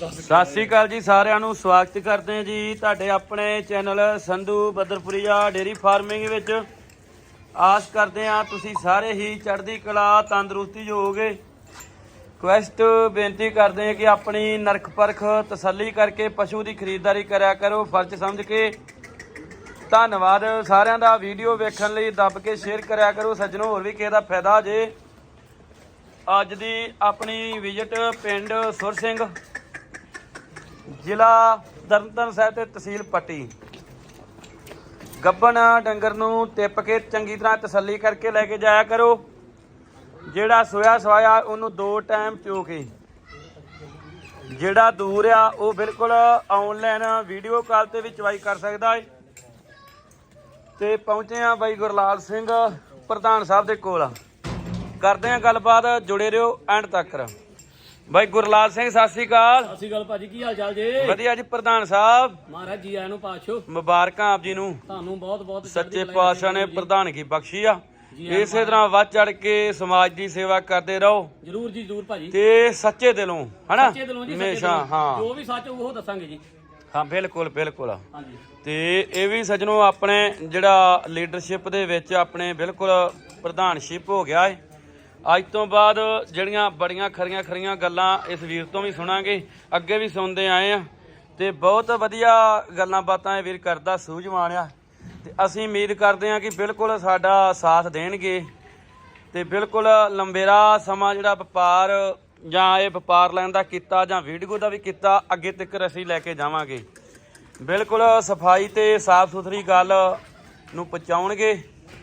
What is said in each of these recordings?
ਸਤਿ ਸ੍ਰੀ ਅਕਾਲ ਜੀ, ਸਾਰਿਆਂ ਨੂੰ ਸਵਾਗਤ ਕਰਦੇ ਹਾਂ ਜੀ ਤੁਹਾਡੇ ਆਪਣੇ channel Sandhu Badarpuria dairy farming ਵਿੱਚ। ਆਸ ਕਰਦੇ ਹਾਂ ਤੁਸੀਂ ਸਾਰੇ ਹੀ ਚੜ੍ਹਦੀ ਕਲਾ, ਤੰਦਰੁਸਤੀ 'ਚ ਹੋਵੋਗੇ ਕੁਐਸਟ ਬੇਨਤੀ ਕਰਦੇ ਹਾਂ ਕਿ ਆਪਣੀ ਨਰਖ ਪਰਖ ਤਸੱਲੀ ਕਰਕੇ ਪਸ਼ੂ ਦੀ ਖਰੀਦਦਾਰੀ ਕਰਿਆ ਕਰੋ, ਫਰਜ਼ ਸਮਝ ਕੇ। ਧੰਨਵਾਦ, ਸਾਰਿਆਂ ਦਾ ਵੀਡੀਓ ਵੇਖਣ ਲਈ ਦੱਬ ਕੇ ਸ਼ੇਅਰ ਕਰਿਆ ਕਰੋ, ਸੱਜਣੋ ਹੋਰ ਵੀ ਕਿਸੇ ਦਾ ਫਾਇਦਾ ਜੇ। ਅੱਜ ਦੀ ਆਪਣੀ ਵਿਜ਼ਿਟ ਪਿੰਡ ਸੁਰ ਸਿੰਘ। ਜ਼ਿਲ੍ਹਾ ਤਰਨਤਾਰਨ ਸਾਹਿਬ ਤੇ ਤਹਿਸੀਲ ਪੱਟੀ। ਗੱਬਣ ਡੰਗਰ ਨੂੰ ਟਿੱਪ ਕੇ ਚੰਗੀ ਤਰ੍ਹਾਂ ਤਸੱਲੀ ਕਰਕੇ ਲੈ ਕੇ ਜਾਇਆ ਕਰੋ। ਜਿਹੜਾ ਸੋਇਆ ਸਵਾਇਆ ਉਹਨੂੰ ਦੋ ਟਾਈਮ ਚੋ ਕੇ। ਜਿਹੜਾ ਦੂਰ ਆ, ਉਹ ਬਿਲਕੁਲ ਆਨਲਾਈਨ ਵੀਡੀਓ ਕਾਲ ਤੇ ਵੀ ਚਵਾਈ ਕਰ ਸਕਦਾ ਹੈ ਤੇ ਪਹੁੰਚੇ ਆ ਬਾਈ ਗੁਰਲਾਲ ਸਿੰਘ, ਪ੍ਰਧਾਨ ਸਾਹਿਬ ਦੇ ਕੋਲ। ਕਰਦੇ ਆ ਗੱਲਬਾਤ, ਜੁੜੇ ਰਹੋ ਐਂਡ ਤੱਕ। ਬਾਈ ਗੁਰਲਾਲ ਸਿੰਘ ਸਤਿ ਸ੍ਰੀ ਅਕਾਲ। ਸਤਿ ਸ਼੍ਰੀ ਅਕਾਲ ਭਾਜੀ ਕੀ ਹਾਲ ਚਾਲ ਜੇ? ਵਧੀਆ ਜੀ ਪ੍ਰਧਾਨ ਸਾਹਿਬ। ਮਹਾਰਾਜ ਜੀ ਆਇਆਂ ਨੂੰ ਪਾਛੋ ਮੁਬਾਰਕਾਂ ਆਪ ਜੀ ਨੂੰ। ਤੁਹਾਨੂੰ ਬਹੁਤ ਬਹੁਤ ਸੱਚੇ ਪਾਤਸ਼ਾਹ ਨੇ ਪ੍ਰਧਾਨਗੀ ਬਖਸ਼ੀ ਆ। ਇਸੇ ਤਰ੍ਹਾਂ ਵੱਧ ਚੜ ਕੇ ਸਮਾਜ ਦੀ ਸੇਵਾ ਕਰਦੇ ਰਹੋ। ਜਰੂਰ ਜੀ ਜਰੂਰ ਭਾਜੀ। ਤੇ ਸੱਚੇ ਦਿਲੋਂ ਹਨਾ? ਸੱਚੇ ਦਿਲੋਂ ਜੀ ਸੱਚੇ ਹਮੇਸ਼ਾ ਦਿਲੋਂ। ਹਾਂ। ਜੋ ਵੀ ਸੱਚ ਉਹ ਦੱਸਾਂਗੇ ਜੀ। ਹਾਂ ਬਿਲਕੁਲ ਬਿਲਕੁਲ। ਹਾਂਜੀ। ਤੇ ਇਹ ਵੀ ਸੱਜਣੋ ਆਪਣੇ ਜਿਹੜਾ ਲੀਡਰਸ਼ਿਪ ਦੇ ਵਿੱਚ ਆਪਣੇ ਬਿਲਕੁਲ ਪ੍ਰਧਾਨਸ਼ਿਪ ਹੋ ਗਿਆ ਹੈ ਅੱਜ ਤੋਂ ਬਾਅਦ ਜਿਹੜੀਆਂ ਬੜੀਆਂ ਖਰੀਆਂ ਖਰੀਆਂ ਗੱਲਾਂ ਇਸ ਵੀਰ ਤੋਂ ਵੀ ਸੁਣਾਂਗੇ, ਅੱਗੇ ਵੀ ਸੁਣਦੇ ਆਏ ਆ ਤੇ ਬਹੁਤ ਵਧੀਆ ਗੱਲਾਂ ਬਾਤਾਂ ਇਹ ਵੀਰ ਕਰਦਾ ਸੂਝਵਾਨ ਆ। ਤੇ ਅਸੀਂ ਉਮੀਦ ਕਰਦੇ ਹਾਂ ਕਿ ਬਿਲਕੁਲ ਸਾਡਾ ਸਾਥ ਦੇਣਗੇ। ਤੇ ਬਿਲਕੁਲ ਲੰਬੇਰਾ ਸਮਾਂ ਜਿਹੜਾ ਵਪਾਰ ਜਾਂ ਇਹ ਵਪਾਰ ਲੈਣ ਦਾ ਕੀਤਾ ਜਾਂ ਵੀਡੀਓ ਦਾ ਵੀ ਕੀਤਾ, ਅੱਗੇ ਤੱਕ ਅਸੀਂ ਲੈ ਕੇ ਜਾਵਾਂਗੇ। ਬਿਲਕੁਲ ਸਫ਼ਾਈ ਤੇ ਸਾਫ਼ ਸੁਥਰੀ ਗੱਲ ਨੂੰ ਪਹੁੰਚਾਉਣਗੇ।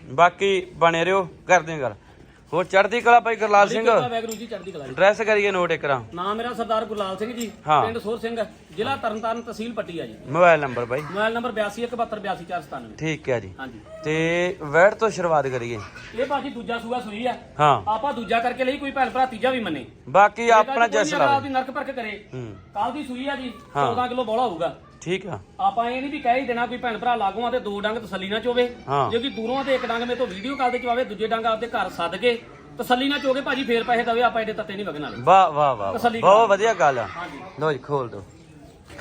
ਬਾਕੀ ਬਣੇ ਰਹੋ, ਕਰਦੇ ਹਾਂ ਗੱਲ। ਹੋਰ ਚੜ੍ਹਦੀ ਕਲਾ ਭਾਈ ਗੁਰਲਾਲ ਸਿੰਘ। ਕਿਰਪਾ ਵਾਹਿਗੁਰੂ ਜੀ ਚੜ੍ਹਦੀ ਕਲਾ ਜੀ। ਐਡਰੈਸ ਕਰੀਏ ਨੋਟ ਇਕਰਾ ਨਾਮ ਮੇਰਾ ਸਰਦਾਰ ਗੁਰਲਾਲ ਸਿੰਘ ਜੀ ਹਾਂ। ਪਿੰਡ ਸੋਰ ਸਿੰਘ ਜ਼ਿਲ੍ਹਾ ਤਰਨਤਾਰਨ ਤਹਿਸੀਲ ਪੱਟੀ ਆ ਜੀ। ਮੋਬਾਈਲ ਨੰਬਰ ਬਾਈ। ਮੋਬਾਈਲ ਨੰਬਰ 8217282497 ਠੀਕ ਹੈ ਜੀ। ਹਾਂਜੀ। ਤੇ ਵੈੜ ਤੋਂ ਸ਼ੁਰੂਆਤ ਕਰੀਏ। ਇਹ ਭਾਜੀ ਦੂਜਾ ਸੂਆ ਸੂਈ ਆ। ਹਾਂ। ਆਪਾਂ ਦੂਜਾ ਕਰਕੇ ਲਈ ਕੋਈ ਭੈਣ ਭਰਾ ਤੀਜਾ ਵੀ ਮੰਨੇ। ਬਾਕੀ ਆਪਣਾ ਜਸ ਲਾ ਲਾਵੇ ਆਪਦੀ ਨਰਕ ਪਰਖ ਕਰੇ ਹੂੰ। ਕੱਲ ਦੀ ਸੂਈ ਆ ਜੀ ਹਾਂ। 14 ਕਿਲੋ ਬੋਲਾ ਹੋਊਗਾ। ਠੀਕ ਆ। ਆਪਾਂ ਇਹ ਨਹੀਂ ਵੀ ਕਹਿ ਹੀ ਦੇਣਾ ਕੋਈ ਭੈਣ ਭਰਾ ਲਾਗੂਆਂ ਤੇ ਦੋ ਡੰਗ ਤਸੱਲੀ ਨਾਲ ਚੋਵੇ। ਹਾਂ। ਜੇ ਕਿ ਦੂਰੋਂ ਤੇ ਇੱਕ ਡੰਗ ਮੇ ਤੋਂ ਵੀਡੀਓ ਕਾਲ ਤੇ ਚਵਾਵੇ ਦੂਜੇ ਡੰਗ ਆਪਦੇ ਘਰ ਸੱਦ ਕੇ ਤਸੱਲੀ ਨਾਲ ਚੋਗੇ ਭਾਜੀ ਫੇਰ ਪੈਸੇ ਦਵੇ ਆਪਾਂ ਇਹਦੇ ਤੱਤੇ ਨਹੀਂ ਵਗਣ ਵਾਲੇ। ਵਾਹ ਵਾਹ ਵਾਹ ਤਸੱਲੀ ਬਹੁਤ ਵਧੀਆ ਗੱਲ ਆ। ਹਾਂਜੀ। ਲੋ ਜੀ ਖੋਲ ਦੋ।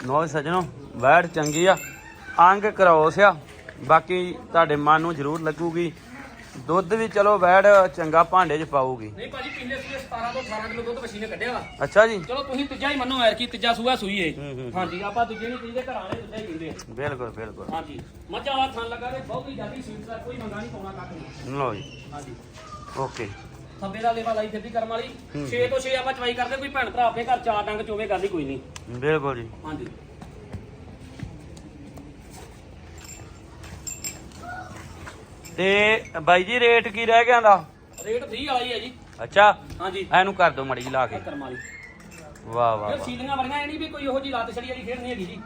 ਨੋ ਸਜਣੋ ਵੈੜ ਚੰਗੀ ਆ। ਅੰਗ ਕਰੋਸ ਆ ਬਾਕੀ ਤੁਹਾਡੇ ਮਨ ਨੂੰ ਜ਼ਰੂਰ ਲੱਗੂਗੀ। ਦੁੱਧ ਵੀ ਚਲੋ ਵੈੜ ਚੰਗਾ ਭਾਂਡੇ 'ਚ ਪਾਊਗੀ। ਨਹੀਂ ਭਾਜੀ ਪਿਛਲੇ ਸੂਏ 17 ਤੋਂ 18 ਕਿਲੋ ਦੁੱਧ ਮਸ਼ੀਨੇ ਕੱਢਿਆ ਵਾ। ਅੱਛਾ ਜੀ। ਚਲੋ ਤੁਸੀਂ ਤੀਜਾ ਹੀ ਮੰਨੋ ਐਰ ਕੀ ਤੀਜਾ ਸੂਆ ਸੂਈ ਏ ਹੂੰ, ਹੂੰ। ਹਾਂਜੀ ਆਪਾਂ ਦੂਜੇ ਨਹੀਂ ਪੀਂਦੇ ਘਰਾਂ ਵਾਲੇ ਦੂਜਾ ਹੀ ਪੀਂਦੇ ਆ। ਬਿਲਕੁਲ ਬਿਲਕੁਲ। ਹਾਂਜੀ। ਮੱਝਾਂ ਵਾਲਾ ਖਾਣ ਲੱਗਾ ਤੇ ਬਹੁਤੀ ਜ਼ਿਆਦੀ ਸੀਟ ਦਾ ਕੋਈ ਮੰਗਾ ਨਹੀਂ ਪਾਉਣਾ ਕੱਖ ਨਹੀਂ। ਲੋ ਜੀ। ਹਾਂਜੀ। ਓਕੇ। ਥੱਬੇ ਦਾ ਲੇਵਾ ਲਾਈ ਫਿਰਦੀ ਕਰਮ ਵਾਲੀ। 6 ਤੋਂ 6 ਆਪਾਂ ਚਵਾਈ ਕਰਦੇ ਕੋਈ ਭੈਣ ਭਰਾ ਆਪਣੇ ਘਰ ਚਾਰ ਡੰਗ ਚੋਵੇ ਗੱਲ ਹੀ ਕੋਈ ਨਹੀਂ। ਬਿਲਕੁਲ ਜੀ। ਹਾਂਜੀ। ਤੇ ਬਾਈ ਜੀ ਰੇਟ ਕੀ ਰਹਿ ਗਿਆ ਦਾ? ਰੇਟ ਫ੍ਰੀ ਵਾਲਾ ਹੀ ਹੈ ਜੀ। ਅੱਛਾ। ਹਾਂਜੀ। ਐਨੂੰ ਕਰ ਦੋ ਮੜੀ ਲਾ ਕੇ। ਕਰਮ ਵਾਲੀ ਵਾਹ ਵਾਹ ਇਹ ਵਾਹ। ਸੀਲੀਆਂ ਵਰਗਾ ਇਹ ਨਹੀਂ ਵੀ ਕੋਈ ਉਹੋ ਜੀ ਲੱਤ ਛੜੀ ਵਾਲੀ ਖੇਡ ਨਹੀਂ ਹੈਗੀ ਜੀ।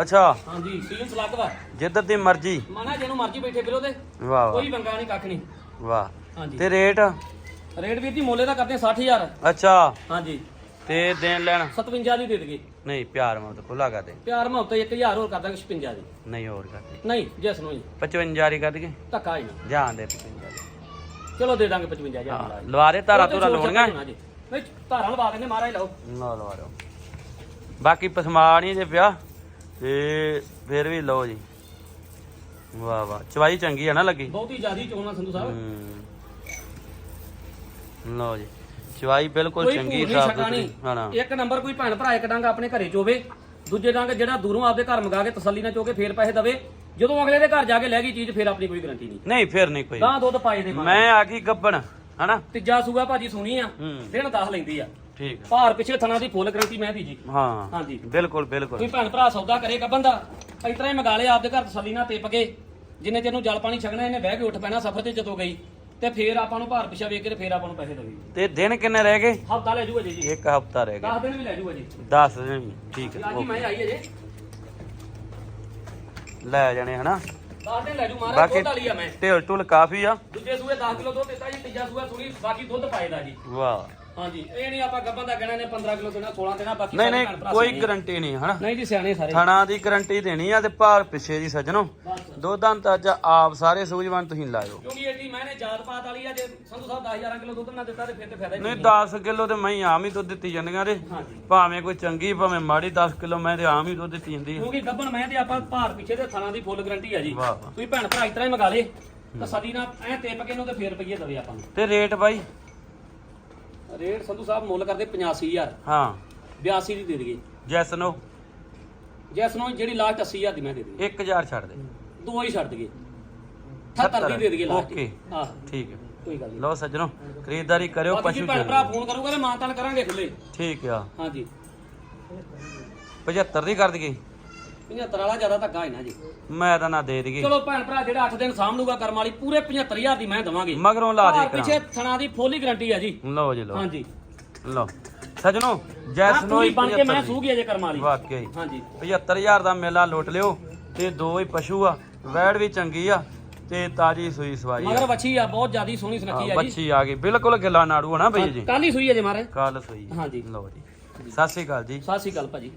ਅੱਛਾ। ਹਾਂਜੀ ਸੀਲ ਸਲੱਗ ਵਾ। ਜਿੱਧਰ ਦੀ ਮਰਜ਼ੀ। ਮਾਨਾ ਜਿਹਨੂੰ ਮਰਜ਼ੀ ਬੈਠੇ ਫਿਰੋ ਤੇ। ਵਾਹ ਵਾਹ। ਕੋਈ ਵੰਗਾ ਨਹੀਂ ਕੱਖ ਨਹੀਂ। ਵਾਹ। ਹਾਂਜੀ। ਤੇ ਰੇਟ? ਰੇਟ ਵੀਰ ਜੀ ਮੋਲੇ ਦਾ ਕਰਦੇ 60000 ਅੱਛਾ। ਹਾਂਜੀ। ਤੇ ਦੇਣ ਲੈਣ। 57 ਦੀ ਦੇ ਦਗੇ ਨਹੀਂ ਪਿਆਰ ਮਤ ਖੁੱਲਾ ਕਰ ਦੇ। ਪਿਆਰ ਮੈਂ ਉੱਤੇ 1000 ਹੋਰ ਕਰ ਦਾਂਗੇ 56 ਦੀ। ਨਹੀਂ ਹੋਰ ਕਰ ਦੇ। ਨਹੀਂ ਜਿਸ ਨੂੰ ਜੀ 55 ਰੀ ਕਰ ਦਈਏ। ਧੱਕਾ ਹੀ ਨਾ। ਜਾਣ ਦੇ 55 ਦੀ। ਚਲੋ ਦੇ ਦਾਂਗੇ 55000 ਹਾਂ ਦੀ ਲਵਾ ਦੇ ਧਾਰਾ ਧੁਰਾ ਲਾਉਣੀਆਂ। ਨਹੀਂ ਧਾਰਾਂ ਲਵਾ ਦੇਣੇ ਮਹਾਰਾਜ ਲਾਓ। ਨਾ ਲਵਾ ਦਿਓ। ਬਾਕੀ ਪਸਮਾ ਨਹੀਂ ਜੇ ਪਿਆ ਤੇ ਫਿਰ ਵੀ ਲਓ ਜੀ। ਵਾਹ ਵਾਹ। ਚਵਾਈ ਚੰਗੀ ਆ ਨਾ ਲੱਗੀ। ਬਹੁਤੀ ਜ਼ਿਆਦੀ ਚੋਣਾ ਸੰਧੂ ਸਾਹਿਬ। ਲਓ ਜੀ। ਚਵਾਈ ਬਿਲਕੁਲ ਕੋਈ ਚੰਗੀ ਨਹੀਂ ਸਾਫ਼ ਸੁਥਰੀ ਹਾਂ ਨਾ ਇੱਕ ਨੰਬਰ ਕੋਈ ਭੈਣ ਭਰਾ ਇੱਕ ਡੰਗ ਆਪਣੇ ਘਰੇ ਚੋਵੇ। ਦੂਜੇ ਡੰਗ ਜਿਹੜਾ ਦੂਰੋਂ ਆਪਦੇ ਘਰ ਮੰਗਾ ਕੇ ਤਸੱਲੀ ਨਾਲ ਚੋ ਕੇ ਫੇਰ ਪੈਸੇ ਦਵੇ। ਜਦੋਂ ਅਗਲੇ ਦੇ ਘਰ ਜਾ ਕੇ ਲੈ ਗਈ ਚੀਜ਼ ਫੇਰ ਆਪਣੀ ਕੋਈ ਗਾਰੰਟੀ ਨਹੀਂ। ਨਹੀਂ ਫਿਰ ਨਹੀਂ ਕੋਈ। ਗਾਂ ਦੁੱਧ ਪਾਏ ਦੇ ਮੈਂ ਆ ਗਈ ਗੱਬਣ ਹਨਾ? ਤੀਜਾ ਸੂਆ ਭਾਜੀ ਸੁਣੀ ਆ ਹੂੰ। ਦਿਨ 10 ਲੈਂਦੀ ਆ। ਠੀਕ ਆ। ਭਾਰ ਪਿਛਲੇ ਥਣਾ ਦੀ ਫੁੱਲ ਗਰੰਟੀ ਮੈਂ ਦੀ ਜੀ ਹਾਂ ਹਾਂਜੀ। ਬਿਲਕੁਲ ਬਿਲਕੁਲ। ਕੋਈ ਭੈਣ ਭਰਾ ਸੌਦਾ ਕਰੇਗਾ ਬੰਦਾ ਇਸ ਤਰ੍ਹਾਂ ਹੀ ਮੰਗਾ ਲਿਆ ਆਪਦੇ ਘਰ ਤਸੱਲੀ ਨਾਲ ਟਿਪ ਕੇ। ਜਿੰਨੇ ਚਿਰ ਨੂੰ ਜਲ ਪਾਣੀ ਛਕਣਾ ਇਹਨੇ ਬਹਿ ਕੇ ਉੱਠ ਪੈਣਾ ਸਫ਼ਰ ਤੇ ਜਦੋਂ ਗਈ। ਤੇ ਫੇਰ ਆਪਾਂ ਨੂੰ ਭਾਰ ਪਿਛਾ ਵੇਖ ਕੇ ਤੇ ਫੇਰ ਆਪਾਂ ਨੂੰ ਪੈਸੇ ਦੇਵੇ। ਤੇ ਦਿਨ ਕਿੰਨੇ ਰਹਿ ਗਏ? ਹਫਤਾ ਲੈ ਜੂਗਾ ਜੀ ਜੀ। ਇੱਕ ਹਫਤਾ ਰਹਿ ਗਿਆ। 10 ਦਿਨ ਵੀ ਲੈ ਜੂਗਾ ਜੀ। 10 ਦਿਨ ਠੀਕ ਹੈ ਅੱਜ ਹੀ ਮੈਂ ਆਈ ਹੈ ਜੀ। ਲੈ ਜਾਣੇ ਹਨਾ? 10 ਦਿਨ ਲੈ ਜੂ ਮਹਾਰਾਜ ਬਾਕੀ ਦੁੱਧ ਵਾਲੀ ਆ ਮੈਂ। ਢੇਲ ਢੁਲ ਕਾਫੀ ਆ। ਦੂਜੇ ਸੂਏ 10 ਕਿਲੋ ਦੁੱਧ ਦਿੱਤਾ ਜੀ ਤੀਜਾ ਸੂਆ ਥੋੜੀ ਬਾਕੀ ਦੁੱਧ ਪਾਏਦਾ ਜੀ। ਵਾਹ। ਹਾਂਜੀ ਇਹ ਨਹੀਂ ਆਪਾਂ ਗੱਬਨ ਦਾ ਕਹਿਣਾ ਨੇ 15 ਕਿਲੋ ਦੇਣਾ 16 ਦੇਣਾ ਬਾਕੀ ਨਹੀਂ ਨਹੀਂ ਕੋਈ। ਗਰੰਟੀ ਨਹੀਂ ਹਨਾ? ਨਹੀਂ ਜੀ ਸਿਆਣੇ ਸਾਰੇ। ਥਣਾ ਦੀ ਗਰੰਟੀ ਦੇਣੀ ਆ ਤੇ ਭਾਰ ਪਿੱਛੇ ਦੀ ਸੱਜਣੋ। ਦੁੱਧਾਂ ਤਾਂ ਅੱਜ ਆਪ ਸਾਰੇ ਸੂਝਵਾਨ ਤੁਸੀਂ ਲਾਇਓ। ਕਿਉਂਕਿ ਏਡੀ ਮੈਨੇ ਜਾਤ ਪਾਤ ਵਾਲੀ ਆ ਜੇ ਸੰਧੂ ਸਾਹਿਬ 10000 ਕਿਲੋ ਦੁੱਧ ਨਾ ਦਿੱਤਾ ਤੇ ਫਿਰ ਤੇ ਫਾਇਦਾ ਨਹੀਂ 10 ਕਿਲੋ ਤੇ ਮੈਂ ਆਮ ਹੀ ਦੁੱਧ ਦਿੱਤੀ ਜਾਂਦੀਆਂ ਰੇ ਭਾਵੇਂ ਕੋਈ ਚੰਗੀ ਭਾਵੇਂ ਮਾੜੀ 10 ਕਿਲੋ ਮੈਂ ਤੇ ਆਮ ਹੀ ਦੁੱਧ ਦਿੱਤੀ ਜਾਂਦੀ ਕਿਉਂਕਿ ਗੱਬਨ ਮੈਂ ਤੇ ਆਪਾਂ ਭਾਰ ਪਿੱਛੇ ਦੇ ਥਾਣਾ ਦੀ ਫੁੱਲ ਗਾਰੰਟੀ ਆ ਜੀ। ਤੁਸੀਂ ਭੈਣ ਭਰਾ ਇਤਰਾ ਹੀ ਮੰਗਾ ਲੇ ਤਾਂ ਸਦੀ ਨਾਲ ਐ ਟੇਪ ਕੇ ਇਹਨੂੰ ਤੇ ਫੇਰ ਰੁਪਈਏ ਦਵੇ ਆਪਾਂ ਨੂੰ। ਤੇ ਰੇਟ ਬਾਈ ਰੇਟ ਸੰਧੂ ਸਾਹਿਬ ਮੁੱਲ ਕਰਦੇ 85000 ਹਾਂ। 82 ਦੀ ਦੇ ਦਈਏ। ਜੈਸ ਨੋ। ਜੈਸ ਨੂੰ ਜਿਹੜੀ ਲਾਸਟ 80000 ਦੀ ਮੈਂ ਦੇ ਦਈਏ। 1000 ਛੱਡ ਦੇ। ਦੋ ਹੀ ਛੱਡ ਦਈਏ। 78 ਦੀ ਦੇ ਦਈਏ ਲਾਸਟ ਓਕੇ। ਆਹ ਠੀਕ ਹੈ। ਕੋਈ ਗੱਲ ਨਹੀਂ। ਲਓ ਸੱਜਣੋ ਖਰੀਦਦਾਰੀ ਕਰਿਓ ਪਸ਼ੂ ਭੈਣ। ਭਰਾ ਫੋਨ ਕਰੂਗਾ ਤੇ ਮਾਨਤਾਨ ਕਰਾਂਗੇ ਖੁੱਲੇ ਠੀਕ ਆ। ਹਾਂਜੀ। 75 ਦੀ ਕਰ ਦਈਏ। 75 ਵਾਲਾ ਜ਼ਿਆਦਾ ਧੱਕਾ ਹੈ ਨਾ ਜੀ। ਮੈਂ ਤਾਂ ਨਾ ਦੇ ਦਈਏ। ਚਲੋ ਭੈਣ ਭਰਾ ਜਿਹੜਾ 8 ਦਿਨ ਲੂਗਾ ਕਰਮ ਵਾਲੀ ਪੂਰੇ 75000 ਦੀ ਮੈਂ ਦਵਾਂਗੇ। ਮਗਰੋਂ ਲਾ ਦੇ ਕਰਾਂ ਪਿੱਛੇ ਥਣਾ ਦੀ ਫੁੱਲ ਹੀ ਗਾਰੰਟੀ ਆ ਜੀ। ਲਓ ਜੀ ਲਓ। ਹਾਂਜੀ। ਲਓ। ਸੱਜਣੋ ਜੈਸ ਨੋ ਪੂਰੀ ਹੀ ਬਣ ਕੇ ਮੈਂ 75 ਸੂਗੀ ਅਜੇ ਕਰਮ ਵਾਲੀ। ਵਾਕਿਆ ਹੀ ਹਾਂਜੀ 75000 ਦਾ ਮੇਲਾ ਲੁੱਟ ਲਿਓ ਤੇ ਦੋ ਹੀ ਪਸ਼ੂ ਆ। ਵੈੜ ਵੀ ਚੰਗੀ ਆ ਤੇ ਤਾਜੀ ਸੂਈ ਸਵਾਈ ਮਗਰ ਵੱਛੀ ਆ ਬਹੁਤ ਜ਼ਿਆਦੀ ਸੋਹਣੀ ਸੁਨੱਖੀ ਆ ਜੀ। ਬੱਚੀ ਆ ਗਈ। ਬਿਲਕੁਲ ਗਿੱਲਾ ਨਾੜੂ ਆ ਨਾ ਬਈ ਜੀ। ਕੱਲ ਹੀ ਸੂਈ ਅਜੇ ਮਾਰੇ ਕੱਲ ਸੂਈ ਹਾਂਜੀ। ਲਓ ਜੀ। ਸਤਿ ਸ੍ਰੀ ਅਕਾਲ ਜੀ। ਸਤਿ ਸ਼੍ਰੀ ਅਕਾਲ ਭਾਜੀ।